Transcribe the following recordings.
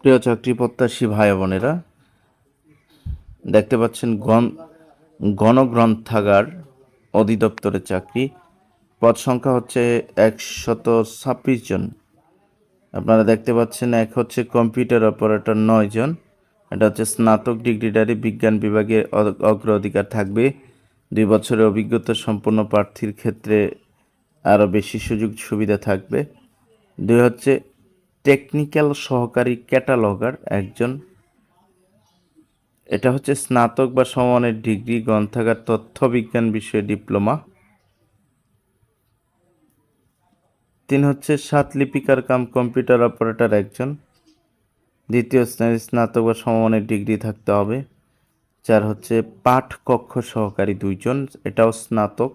প্রিয় চাকরি প্রত্যাশী ভাই বোনেরা, দেখতে পাচ্ছেন গণ, গণগ্রন্থাগার অধিদপ্তরের চাকরি। পদ সংখ্যা হচ্ছে একশত ছাব্বিশ জন। আপনারা দেখতে পাচ্ছেন এক হচ্ছে কম্পিউটার অপারেটর নয় জন। এটা হচ্ছে স্নাতক ডিগ্রিধারী বিজ্ঞান বিভাগে অগ্রাধিকার থাকবে। দুই বছরের অভিজ্ঞতা সম্পন্ন প্রার্থীর ক্ষেত্রে আরও বেশি সুযোগ সুবিধা থাকবে। দুই হচ্ছে টেকনিক্যাল সহকারী ক্যাটালগার একজন। এটা হচ্ছে স্নাতক বা সমানের ডিগ্রি, গ্রন্থাগার তথ্য বিজ্ঞান বিষয়ে ডিপ্লোমা। তিন হচ্ছে সাত লিপিকার কাম, কম্পিউটার অপারেটর একজন। দ্বিতীয় শ্রেণির স্নাতক বা সমমানের ডিগ্রি থাকতে হবে চার হচ্ছে পাঠ কক্ষ সহকারী দুইজন, এটাও স্নাতক।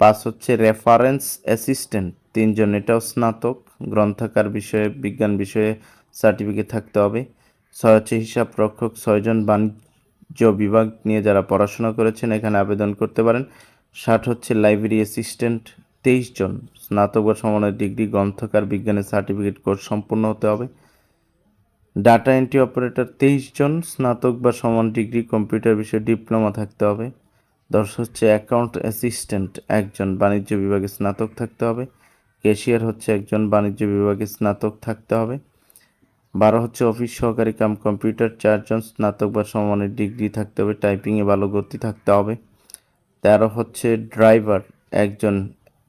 পাঁচ হচ্ছে রেফারেন্স অ্যাসিস্ট্যান্ট তিনজন, এটাও স্নাতক, গ্রন্থাকার বিষয়ে, বিজ্ঞান বিষয়ে সার্টিফিকেট থাকতে হবে। ছয় হচ্ছে হিসাব রক্ষক, ছয়জন বাণিজ্য বিভাগ নিয়ে যারা পড়াশোনা করেছেন, এখানে আবেদন করতে পারেন। ষাট হচ্ছে লাইব্রেরি অ্যাসিস্ট্যান্ট তেইশ জন স্নাতক বা সমানের ডিগ্রি গ্রন্থকার, বিজ্ঞানের সার্টিফিকেট কোর্স সম্পূর্ণ হতে হবে। ডাটা এন্ট্রি অপারেটর তেইশ জন স্নাতক বা সমান ডিগ্রি কম্পিউটার বিষয়ে ডিপ্লোমা থাকতে হবে। দশ হচ্ছে অ্যাকাউন্ট অ্যাসিস্ট্যান্ট একজন বাণিজ্য বিভাগে স্নাতক থাকতে হবে। ক্যাশিয়ার হচ্ছে একজন বাণিজ্য বিভাগে স্নাতক থাকতে হবে। বারো হচ্ছে অফিস সহকারী কাম কম্পিউটার চারজন স্নাতক বা সমানের ডিগ্রি থাকতে হবে টাইপিংয়ে ভালো গতি থাকতে হবে। তেরো হচ্ছে ড্রাইভার একজন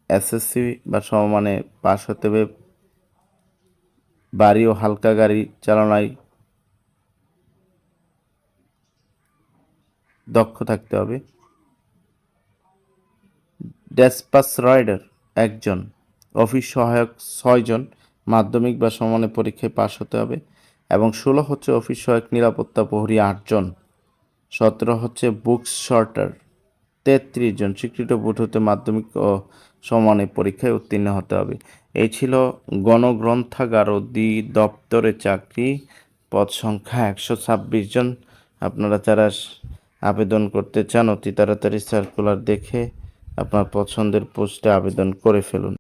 এসএসসি বা সমমানে পাশ হতে হবে। বাড়ি ও হালকা গাড়ি চালনায় দক্ষ থাকতে হবে। ডেসপাস রাইডার একজন, অফিস সহায়ক ছয়জন, মাধ্যমিক বা সমানে পরীক্ষায় পাশ হতে হবে এবং ষোলো হচ্ছে অফিস সহায়ক নিরাপত্তা প্রহরী আটজন, সতেরো হচ্ছে বুকস শর্টার তেত্রিশ জন, স্বীকৃত বুট হতে মাধ্যমিক ও সমানে পরীক্ষায় উত্তীর্ণ হতে হবে। এই ছিল গণগ্রন্থাগার ও দ্বি দপ্তরে চাকরি, পদ সংখ্যা একশো ছাব্বিশ জন। আপনারা যারা আবেদন করতে চান অতি তাড়াতাড়ি সার্কুলার দেখে আপনার পছন্দের পোস্টে আবেদন করে ফেলুন।